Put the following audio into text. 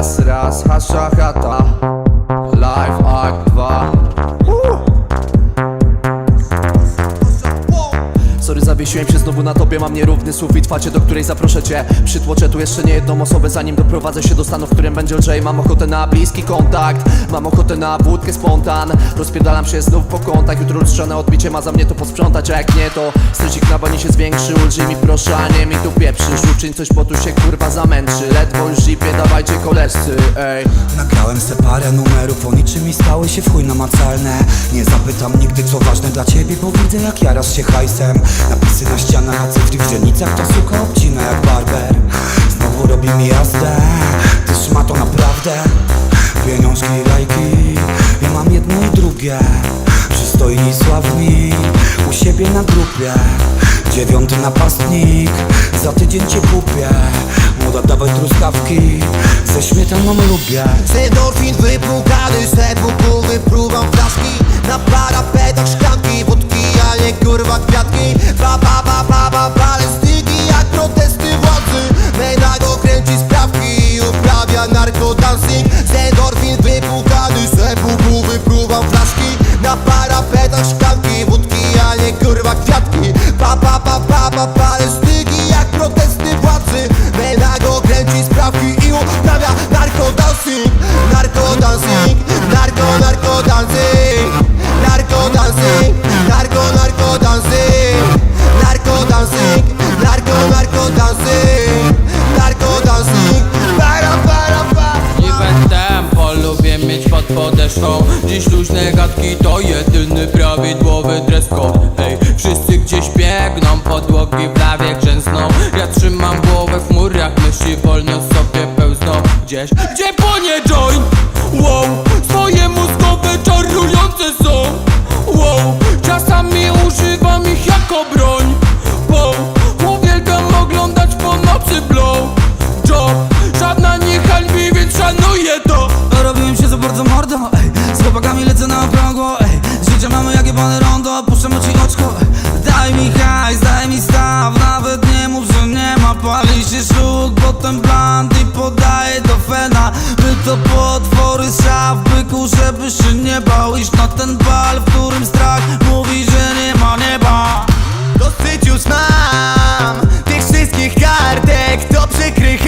Raz, raz, hasza, chata. Live Act 2 Zawiesiłem się znowu na tobie, mam nierówny sufit Facie, do której zaproszę cię. Przytłoczę tu jeszcze nie jedną osobę Zanim doprowadzę się do stanu, w którym będzie lżej. Mam ochotę na bliski kontakt Mam ochotę na wódkę spontan. Rozpierdalam się znów po kątach Jutro lustrzane odbicie ma za mnie to posprzątać. A jak nie to stresik na bani się zwiększy Ulży mi proszę, a nie mi tu pieprzysz Uczyń coś, bo tu się kurwa zamęczy Ledwo już zipie, dawajcie koleżcy, ej. Nagrałem se parę numerów, o niczym mi stały się w chuj namacalne. Nie zapytam nigdy co ważne dla ciebie, bo widzę jak jarasz się hajsem Napisy na ścianach, a w źrenicach to suka obcina jak barber. Znowu robi mi jazdę, ty szmato naprawdę. Pieniążki i lajki, ja mam jedno i drugie. Przystojni i sławni, u siebie na grupie. Dziewiąty napastnik, za tydzień cię kupię. Młoda dawaj truskawki, ze śmietaną lubię. Endorfin wypłukany, se parapetach szklanki, wódki, a nie kurwa kwiatki. Ba, ba, ba, ba, ba, palestyki Dziś luźne gadki to jedyny prawidłowy dress code. Hej, wszyscy gdzieś biegną, podłogi prawie grzęsną. Ja trzymam głowę w chmurach, myśli wolno sobie pełzną. Gdzieś, gdzie płonie joint? Wow, swoje mózgowe czarujące są. Wow, czasami używam ich jako broń. Wow, uwielbiam oglądać po nocy blow. Job, żadna nie hańbi, więc szanuję to potem bland i podaję do fena By to potwory szaf, byku, żeby się nie bał Iż na ten bal, w którym strach mówi, że nie ma nieba. Dosyć już mam tych wszystkich kartek, to przykrych